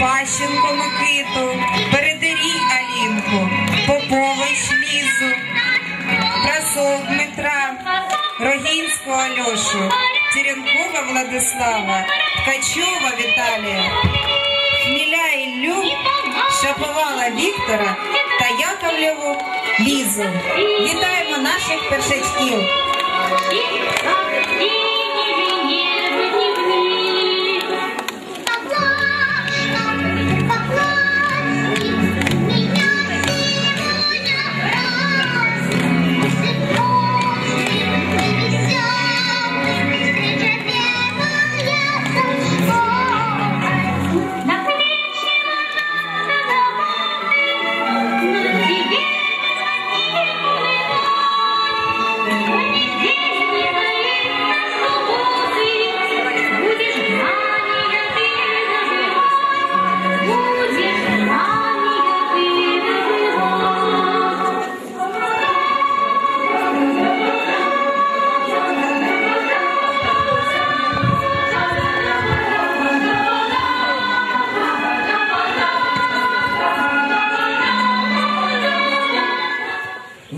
Пащенко Микиту, Передерій Алінку, Попович Лізу, Красов Дмитра, Рогінську Альошу, Теренкова Владислава, Ткачова Віталія, Хміля Іллю, Шаповала Віктора та Яковлеву Лізу. Вітаємо наших першачків!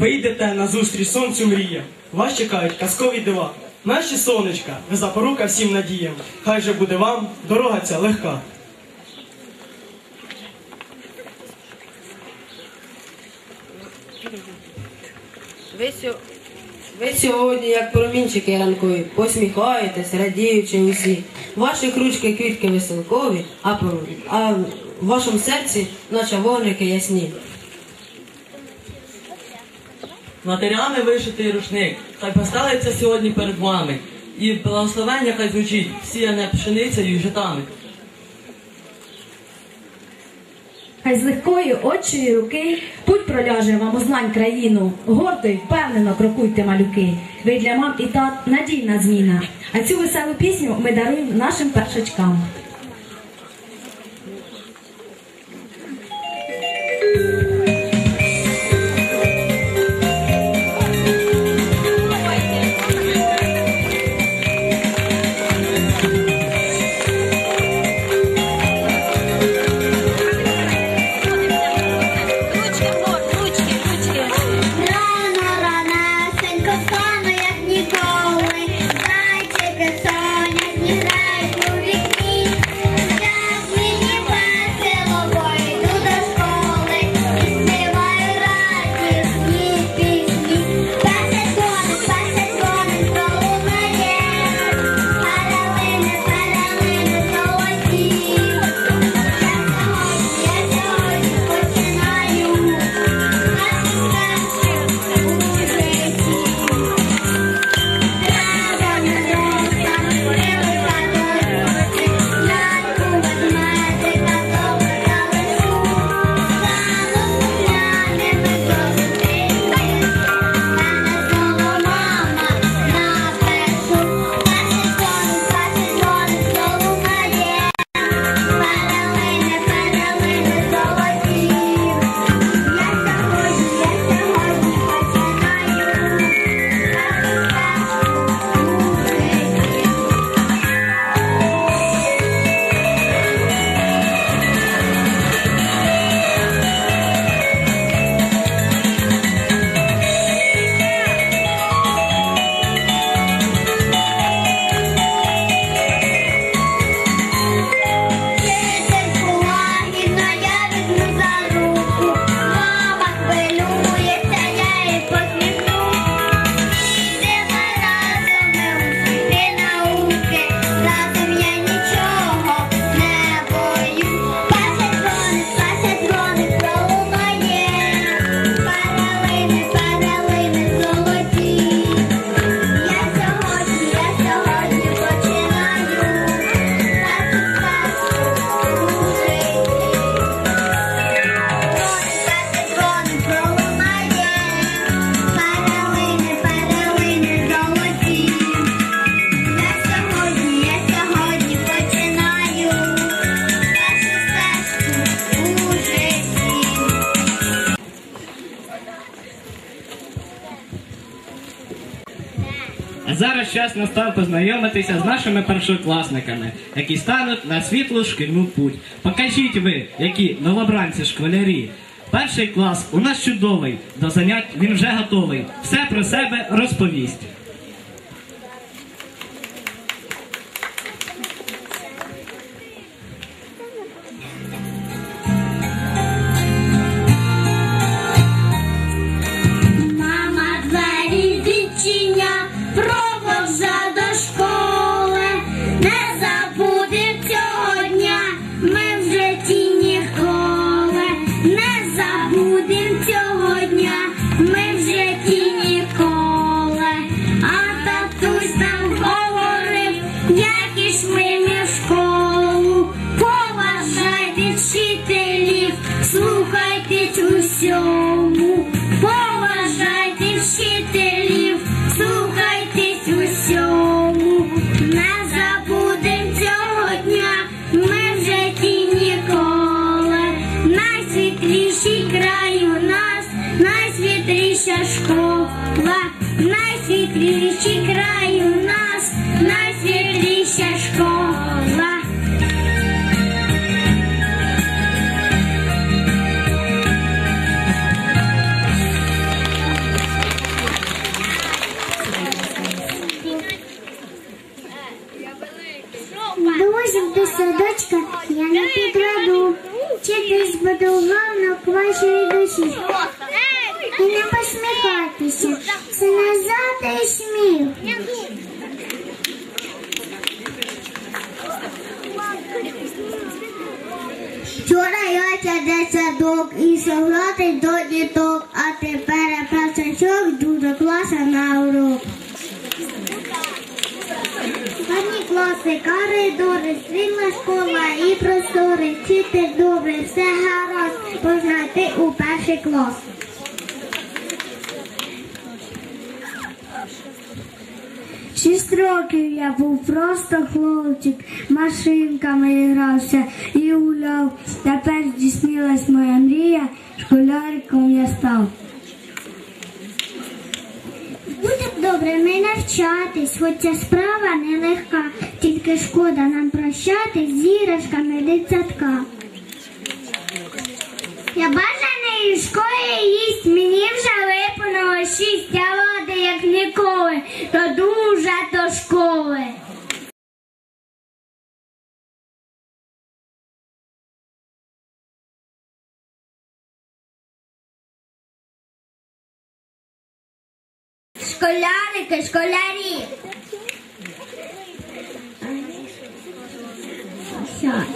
Ви йдете на зустріч сонцю мрія. Вас чекають казкові дива. Наші сонечка, ви запорука всім надіям. Хай же буде вам дорога ця легка. Ви, сьо... Ви сьогодні, як промінчики ранкові, посміхаєтесь, радіючи усі. В ваших ручки квітки веселкові, а, по... а в вашому серці, наче вогники ясні. Матеріалами вишитий рушник, хай поставиться сьогодні перед вами, і благословення хай звучить, сіяне пшеницею і житами. Хай з легкої отчої руки путь проляже вам у знань країну. Гордо й впевнено крокуйте, малюки. Ви для мам і тат надійна зміна. А цю веселу пісню ми даруємо нашим першачкам. Наш час настав познайомитися з нашими першокласниками, які стануть на світлу шкільну путь. Покажіть ви, які новобранці школярі. Перший клас у нас чудовий, до занять він вже готовий. Все про себе розповість. На урок. Гарні класи, коридори, світла школа і простори. Вчити добре, все гаразд, можна йти у перший клас. Шість років я був просто хлопчик, машинками грався і гуляв. Тепер здійснилась моя мрія, школяриком я став. Буде б добре ми навчатись, хоч ця справа нелегка, тільки шкода нам прощатись з іграшками дитсадка. Я бажаний школи їсть, мені вже липнуло шість, Школярики, школярі. Щас.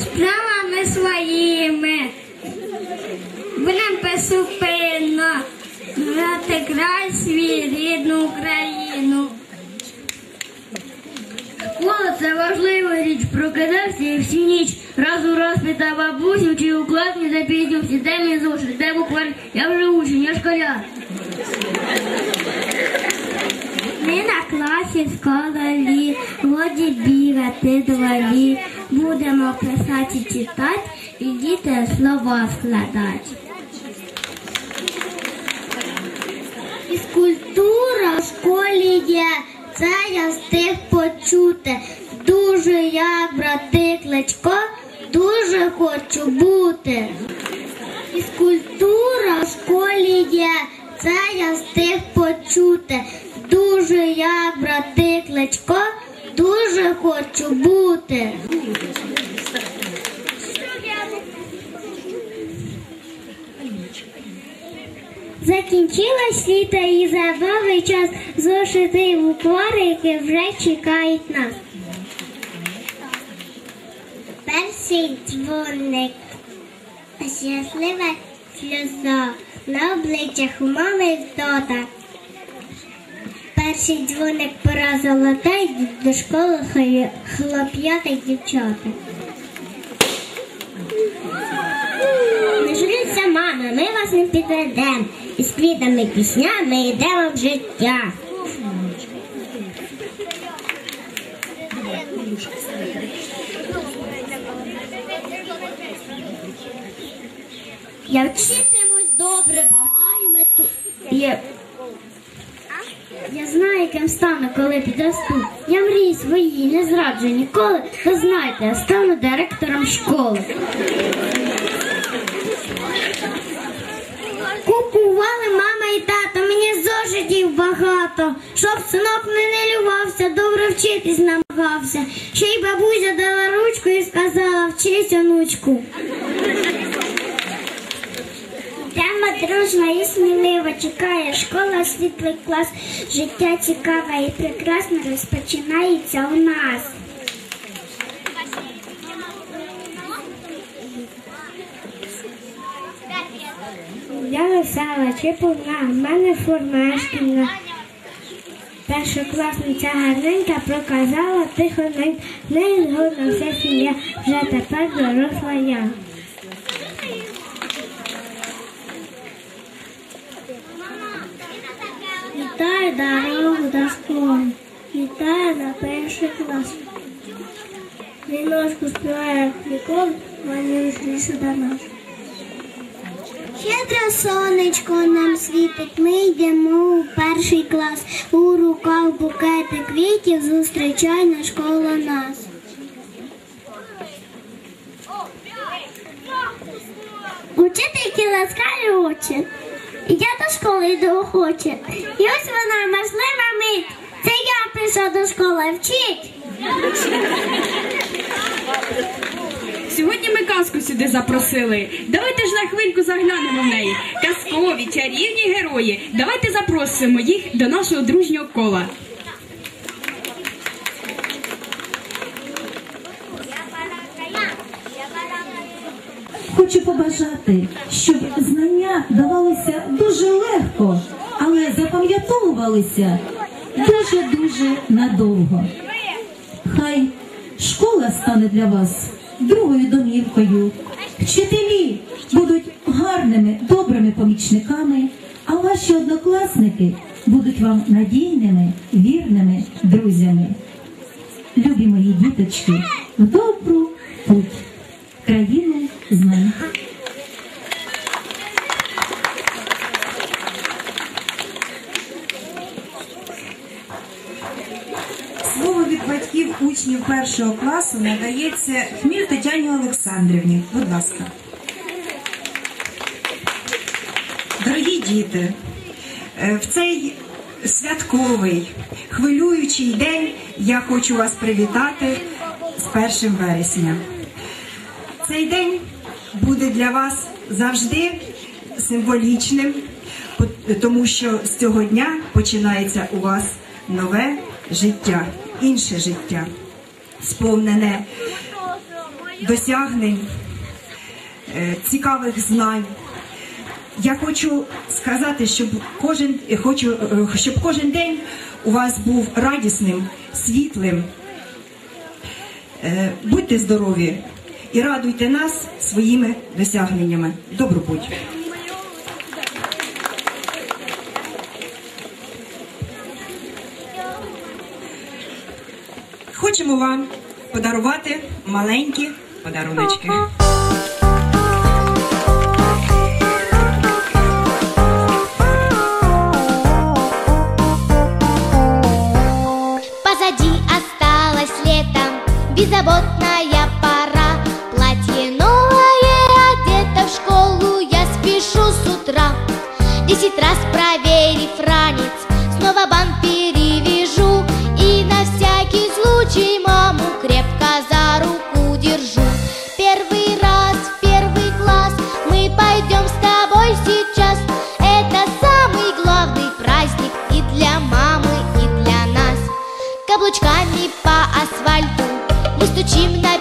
Справами своїми. Будем безупинно грати край свій рідну Україну. Школа це важлива річ, прокидався і всю ніч. Раз у раз питав бабусю, чи у клас не запізнився, де мій зошит, де буквально, я вже учень, я школяр. Ми на класі в школі, годі бігати двалі, будемо писати читати, і діти слова складати. Школі є, це я встиг почути. Дуже я, брати кличко, дуже хочу бути. Букварики вже чекають нас. Перший дзвоник, щаслива сльоза, на обличчях у мами вдота. Перший дзвоник пора золота, до школи хлоп'я- хлоп'ята дівчата. Не журіться, мама, ми вас не підведемо. і з квітами піснями йдемо в життя. Я вчитимусь добре, бо маю мету. Я... Я знаю, ким стану, коли підросту. Я мрії свої не зраджу ніколи. Ви знаєте, я стану директором школи. Купували мама і тато, мені зошитів багато, щоб синок не нелювався, добре вчитись намагався. Ще й бабуся дала ручку і сказала, вчись, онучку. Дружна і смілива чекає школа, світлий клас, життя цікаве і прекрасне розпочинається у нас. Я весела, чи повна, в мене форма шкільна. Першокласниця гарненька проказала тихо не, не згодна вся сім'я, вже тепер доросла я. До школи, вітаю на перший клас. Віночку співає вони вийшли до нас. Щедро сонечко нам світить, ми йдемо у перший клас. У руках букети квітів зустрічай на школу нас. Учительки ласкалі очі. Я до школи йду охоче. І ось вона можлива мить. Це я прийшов до школи вчить. Сьогодні ми казку сюди запросили. Давайте ж на хвильку заглянемо в неї. Казкові, чарівні герої. Давайте запросимо їх до нашого дружнього кола. Побажати, щоб знання давалися дуже легко, але запам'ятовувалися дуже-дуже надовго. Хай школа стане для вас другою домівкою. Вчителі будуть гарними, добрими помічниками, а ваші однокласники будуть вам надійними, вірними друзями. Любі мої діточки, в добру путь, країну знань. Першого класу надається Хміль Тетяні Олександрівні. Будь ласка. Дорогі діти, е, в цей святковий, хвилюючий день я хочу вас привітати з 1 вересня. Цей день буде для вас завжди символічним, тому що з цього дня починається у вас нове життя, інше життя, сповнене досягнень, е, цікавих знань. Я хочу сказати, щоб кожен, хочу, е, щоб кожен день у вас був радісним, світлим. Е, Будьте здорові і радуйте нас своїми досягненнями. Добробудь! Вам подарувати маленькі подаруночки. Мы на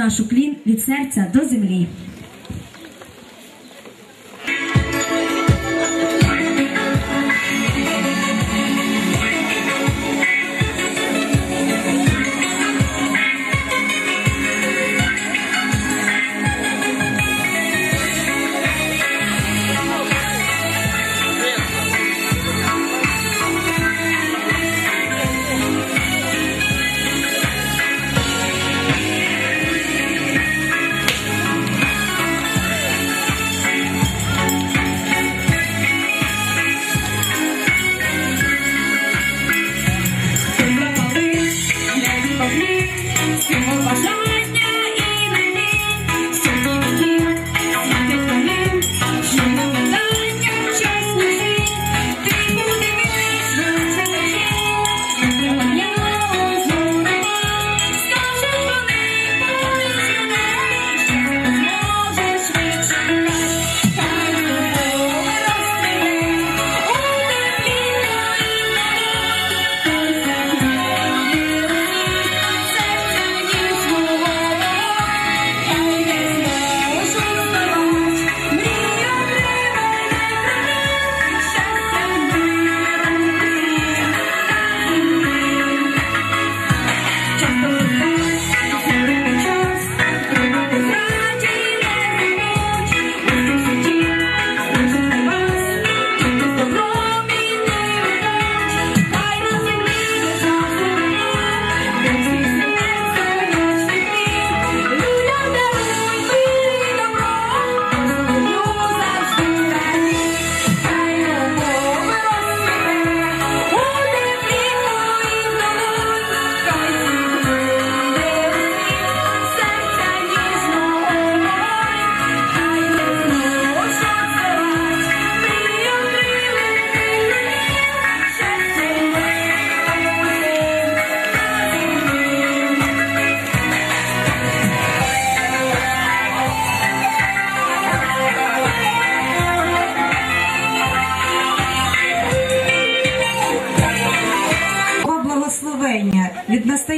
барвісті клін від серця до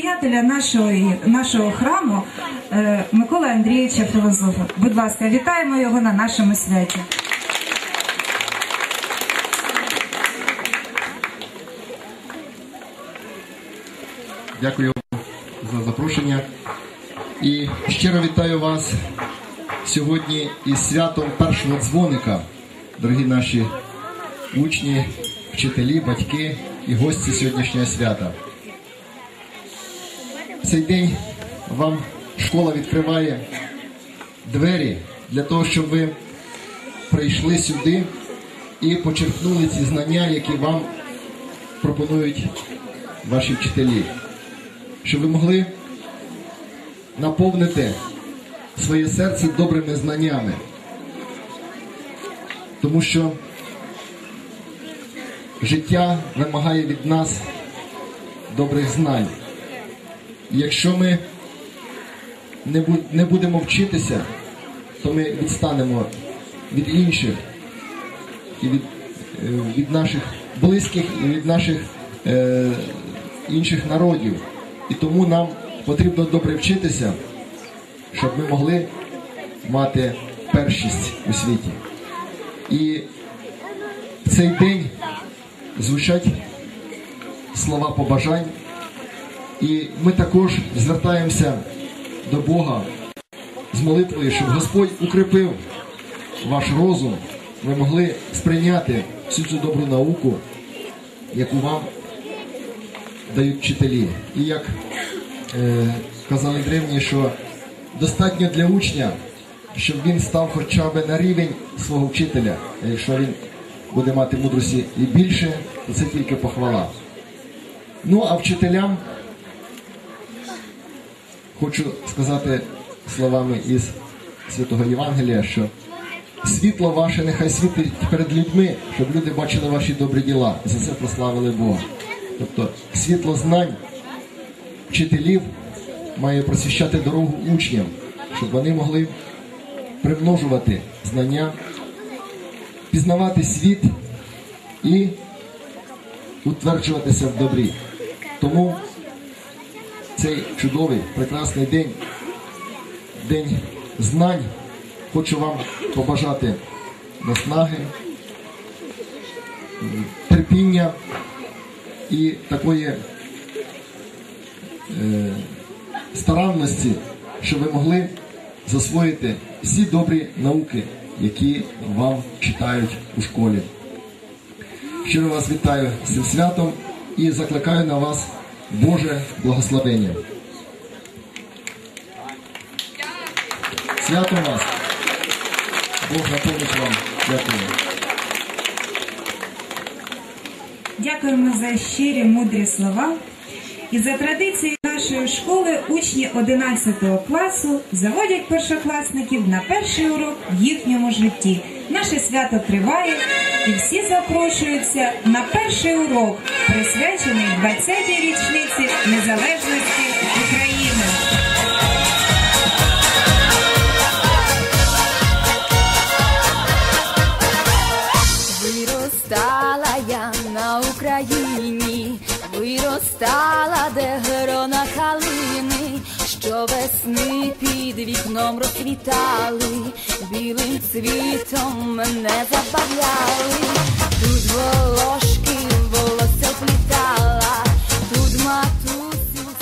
настоятеля нашого, нашого храму е, Миколи Андрійовича Філозофа. Будь ласка, вітаємо його на нашому святі. Дякую за запрошення. І щиро вітаю вас сьогодні із святом першого дзвоника, дорогі наші учні, вчителі, батьки і гості сьогоднішнього свята. Цей день вам школа відкриває двері для того, щоб ви прийшли сюди і почерпнули ці знання, які вам пропонують ваші вчителі щоб ви могли наповнити своє серце добрими знаннями. Тому що життя вимагає від нас добрих знань. Якщо ми не будемо вчитися, то ми відстанемо від інших і від, е, від наших близьких і від наших е, інших народів. І тому нам потрібно добре вчитися, щоб ми могли мати першість у світі. І в цей день звучать слова побажань. І ми також звертаємося до Бога з молитвою, щоб Господь укріпив ваш розум, ви могли сприйняти всю цю добру науку, яку вам дають вчителі. І як е, казали древні, що достатньо для учня, щоб він став хоча б на рівень свого вчителя. Якщо він буде мати мудрості і більше, то це тільки похвала. Ну а вчителям хочу сказати словами із Святого Євангелія, що світло ваше нехай світить перед людьми, щоб люди бачили ваші добрі діла і за це прославили Бога. Тобто світло знань вчителів має просвіщати дорогу учням, щоб вони могли примножувати знання, пізнавати світ і утверджуватися в добрі. Тому цей чудовий, прекрасний день, день знань, хочу вам побажати наснаги, терпіння і такої е, старанності, щоб ви могли засвоїти всі добрі науки, які вам читають у школі. Щиро вас вітаю з цим святом і закликаю на вас Боже благословення. Свято вас! Бог наповнить вам. Дякую. Дякуємо за щирі мудрі слова. І за традицією нашої школи учні 11 класу заводять першокласників на перший урок в їхньому житті. Наше свято триває і всі запрошуються на перший урок, присвячений 20-й річниці незалежності України. Виростала я на Україні, виростала, де Сни під вікном розквітали, білим цвітом мене забавляли, тут волошки волосся плітали.